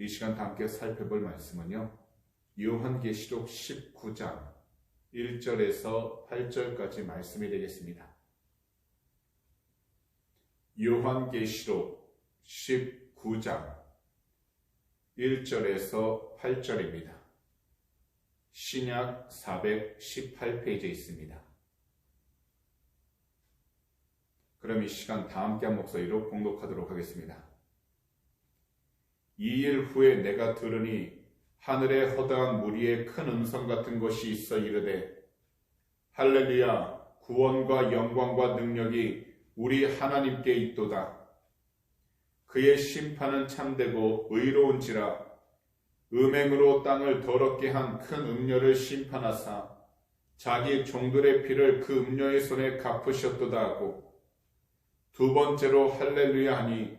이 시간 함께 살펴볼 말씀은요. 요한계시록 19장 1절에서 8절까지 말씀이 되겠습니다. 요한계시록 19장 1절에서 8절입니다. 신약 418페이지에 있습니다. 그럼 이 시간 다 함께 한 목소리로 공독하도록 하겠습니다. 이 일 후에 내가 들으니 하늘에 허다한 무리의 큰 음성 같은 것이 있어 이르되 할렐루야 구원과 영광과 능력이 우리 하나님께 있도다. 그의 심판은 참되고 의로운지라 음행으로 땅을 더럽게 한 큰 음녀를 심판하사 자기 종들의 피를 그 음녀의 손에 갚으셨도다 하고 두 번째로 할렐루야 하니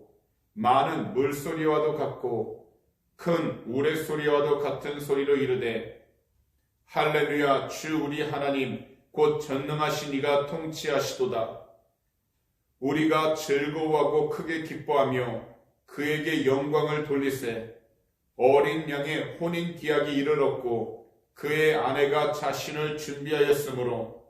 많은 물소리와도 같고 큰 우레소리와도 같은 소리로 이르되 할렐루야 주 우리 하나님 곧 전능하신 이가 통치하시도다. 우리가 즐거워하고 크게 기뻐하며 그에게 영광을 돌리세 어린 양의 혼인 기약이 이르렀고 그의 아내가 자신을 준비하였으므로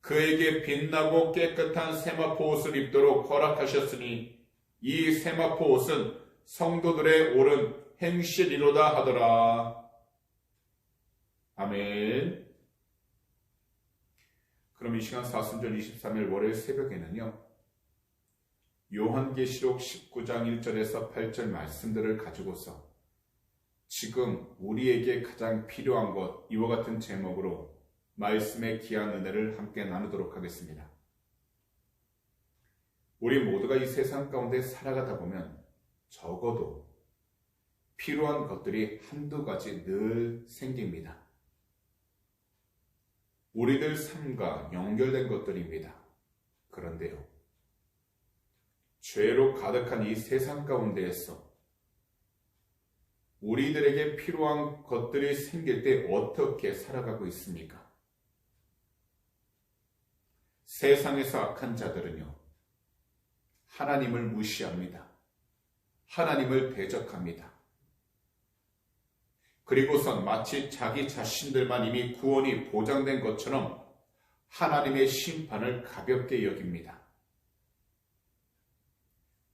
그에게 빛나고 깨끗한 세마포 옷을 입도록 허락하셨으니 이 세마포 옷은 성도들의 옳은 행실이로다 하더라. 아멘. 그럼 이 시간 사순절 23일 월요일 새벽에는요. 요한계시록 19장 1절에서 8절 말씀들을 가지고서 지금 우리에게 가장 필요한 것 이와 같은 제목으로 말씀의 귀한 은혜를 함께 나누도록 하겠습니다. 우리 모두가 이 세상 가운데 살아가다 보면 적어도 필요한 것들이 한두 가지 늘 생깁니다. 우리들 삶과 연결된 것들입니다. 그런데요. 죄로 가득한 이 세상 가운데에서 우리들에게 필요한 것들이 생길 때 어떻게 살아가고 있습니까? 세상에서 악한 자들은요, 하나님을 무시합니다. 하나님을 대적합니다. 그리고선 마치 자기 자신들만 이미 구원이 보장된 것처럼 하나님의 심판을 가볍게 여깁니다.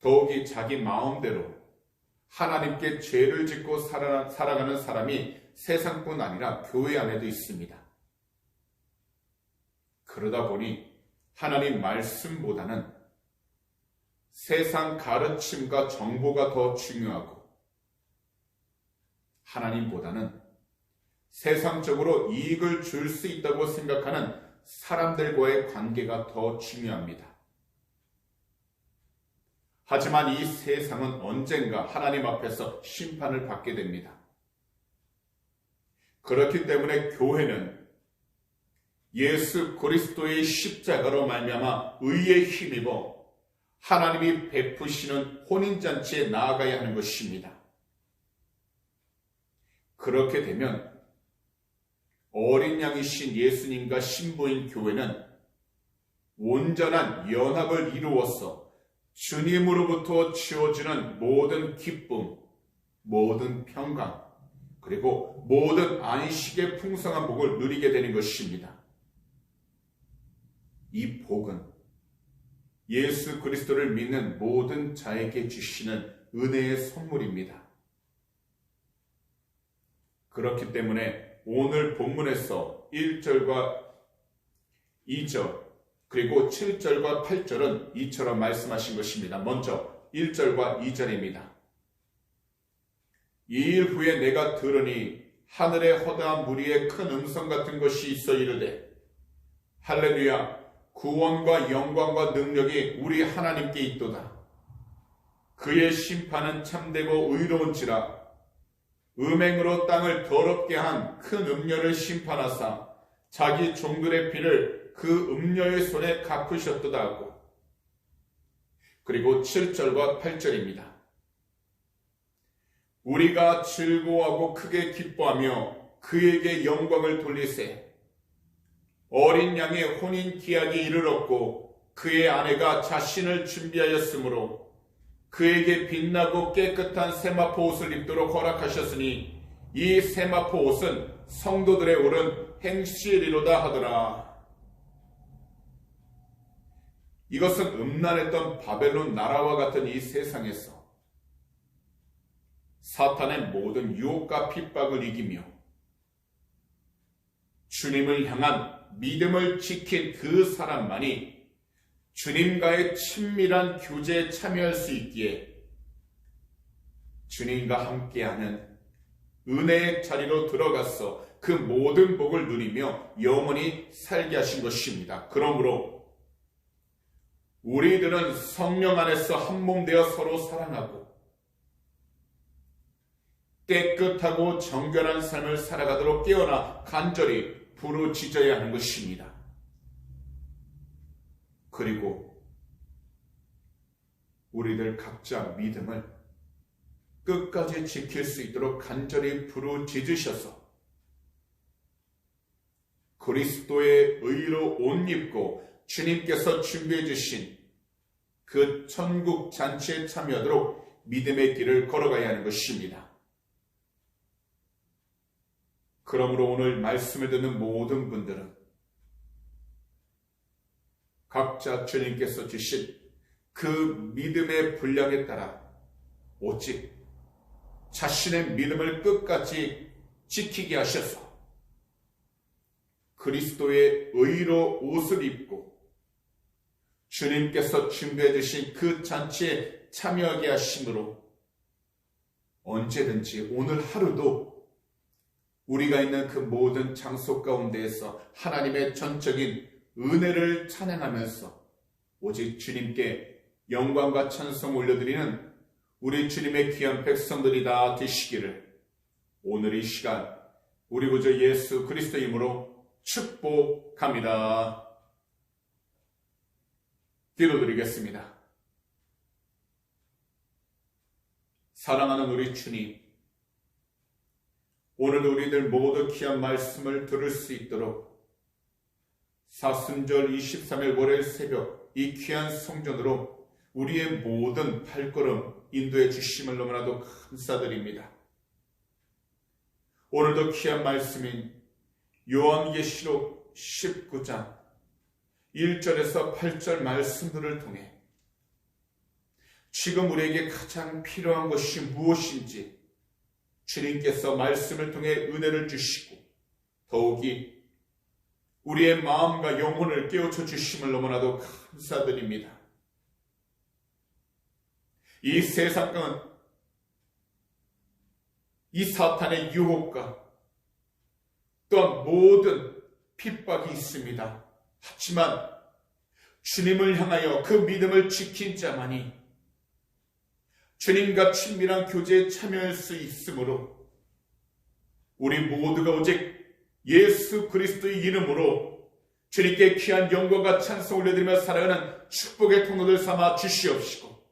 더욱이 자기 마음대로 하나님께 죄를 짓고 살아가는 사람이 세상뿐 아니라 교회 안에도 있습니다. 그러다 보니 하나님 말씀보다는 세상 가르침과 정보가 더 중요하고 하나님보다는 세상적으로 이익을 줄 수 있다고 생각하는 사람들과의 관계가 더 중요합니다. 하지만 이 세상은 언젠가 하나님 앞에서 심판을 받게 됩니다. 그렇기 때문에 교회는 예수 그리스도의 십자가로 말미암아 의에 힘입어 하나님이 베푸시는 혼인잔치에 나아가야 하는 것입니다. 그렇게 되면 어린 양이신 예수님과 신부인 교회는 온전한 연합을 이루어서 주님으로부터 주어지는 모든 기쁨, 모든 평강, 그리고 모든 안식의 풍성한 복을 누리게 되는 것입니다. 이 복은 예수 그리스도를 믿는 모든 자에게 주시는 은혜의 선물입니다. 그렇기 때문에 오늘 본문에서 1절과 2절, 그리고 7절과 8절은 이처럼 말씀하신 것입니다. 먼저 1절과 2절입니다. 이 일 후에 내가 들으니 하늘에 허다한 무리의 큰 음성 같은 것이 있어 이르되 할렐루야 구원과 영광과 능력이 우리 하나님께 있도다. 그의 심판은 참되고 의로운지라 음행으로 땅을 더럽게 한 큰 음녀를 심판하사 자기 종들의 피를 그 음녀의 손에 갚으셨도다 하고 그리고 7절과 8절입니다. 우리가 즐거워하고 크게 기뻐하며 그에게 영광을 돌리세 어린 양의 혼인 기약이 이르렀고 그의 아내가 자신을 준비하였으므로 그에게 빛나고 깨끗한 세마포 옷을 입도록 허락하셨으니 이 세마포 옷은 성도들의 오른 행실이로다 하더라. 이것은 음란했던 바벨론 나라와 같은 이 세상에서 사탄의 모든 유혹과 핍박을 이기며 주님을 향한 믿음을 지킨 그 사람만이 주님과의 친밀한 교제에 참여할 수 있기에 주님과 함께하는 은혜의 자리로 들어가서 그 모든 복을 누리며 영원히 살게 하신 것입니다. 그러므로 우리들은 성령 안에서 한 몸 되어 서로 사랑하고 깨끗하고 정결한 삶을 살아가도록 깨어나 간절히 부르짖어야 하는 것입니다. 그리고 우리들 각자 믿음을 끝까지 지킬 수 있도록 간절히 부르짖으셔서 그리스도의 의로 옷 입고 주님께서 준비해 주신 그 천국 잔치에 참여하도록 믿음의 길을 걸어가야 하는 것입니다. 그러므로 오늘 말씀을 듣는 모든 분들은 각자 주님께서 주신 그 믿음의 분량에 따라 오직 자신의 믿음을 끝까지 지키게 하셔서 그리스도의 의로 옷을 입고 주님께서 준비해 주신 그 잔치에 참여하게 하심으로 언제든지 오늘 하루도 우리가 있는 그 모든 장소 가운데에서 하나님의 전적인 은혜를 찬양하면서 오직 주님께 영광과 찬송 올려드리는 우리 주님의 귀한 백성들이 다 되시기를 오늘 이 시간 우리 구주 예수 그리스도 이름으로 축복합니다. 기도드리겠습니다. 사랑하는 우리 주님, 오늘도 우리들 모두 귀한 말씀을 들을 수 있도록 사순절 23일 월요일 새벽 이 귀한 성전으로 우리의 모든 발걸음 인도해 주심을 너무나도 감사드립니다. 오늘도 귀한 말씀인 요한계시록 19장 1절에서 8절 말씀들을 통해 지금 우리에게 가장 필요한 것이 무엇인지 주님께서 말씀을 통해 은혜를 주시고 더욱이 우리의 마음과 영혼을 깨우쳐 주심을 너무나도 감사드립니다. 이 세상은 이 사탄의 유혹과 또한 모든 핍박이 있습니다. 하지만 주님을 향하여 그 믿음을 지킨 자만이 주님과 친밀한 교제에 참여할 수 있으므로 우리 모두가 오직 예수 그리스도의 이름으로 주님께 귀한 영광과 찬송 올려드리며 살아가는 축복의 통로를 삼아 주시옵시고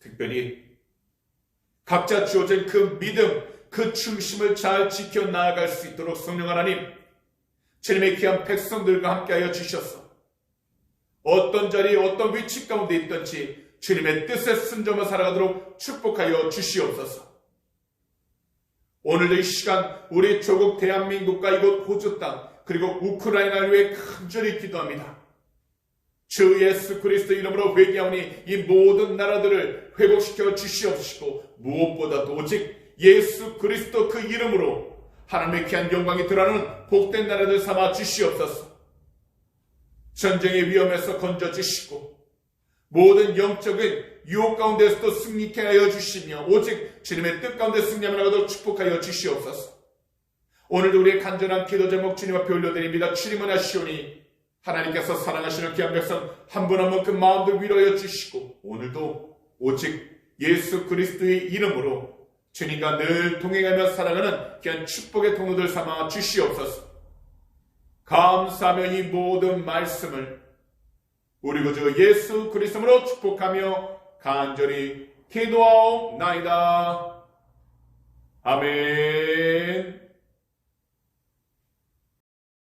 특별히 각자 주어진 그 믿음, 그 중심을 잘 지켜 나아갈 수 있도록 성령 하나님 주님의 귀한 백성들과 함께하여 주셔서 어떤 자리, 어떤 위치 가운데 있든지 주님의 뜻에 순종을 살아가도록 축복하여 주시옵소서. 오늘도 이 시간 우리 조국 대한민국과 이곳 호주 땅 그리고 우크라이나를 위해 간절히 기도합니다. 주 예수 그리스도 이름으로 회개하오니 이 모든 나라들을 회복시켜 주시옵시고 무엇보다도 오직 예수 그리스도 그 이름으로 하나님의 귀한 영광이 드러나는 복된 나라들 삼아 주시옵소서. 전쟁의 위험에서 건져 주시고 모든 영적인 유혹 가운데서도 승리케 하여 주시며 오직 주님의 뜻 가운데 승리하며 나가도록 축복하여 주시옵소서. 오늘도 우리의 간절한 기도 제목 주님 앞에 올려드립니다. 주님은 하시오니 하나님께서 사랑하시는 귀한 백성 한 분 한 분 그 마음도 위로하여 주시고 오늘도 오직 예수 그리스도의 이름으로 주님과 늘 동행하며 살아가는 귀한 축복의 통로들 삼아 주시옵소서. 감사하며 이 모든 말씀을 우리 구주 예수 그리스도로 축복하며 간절히 기도하옵나이다. 아멘.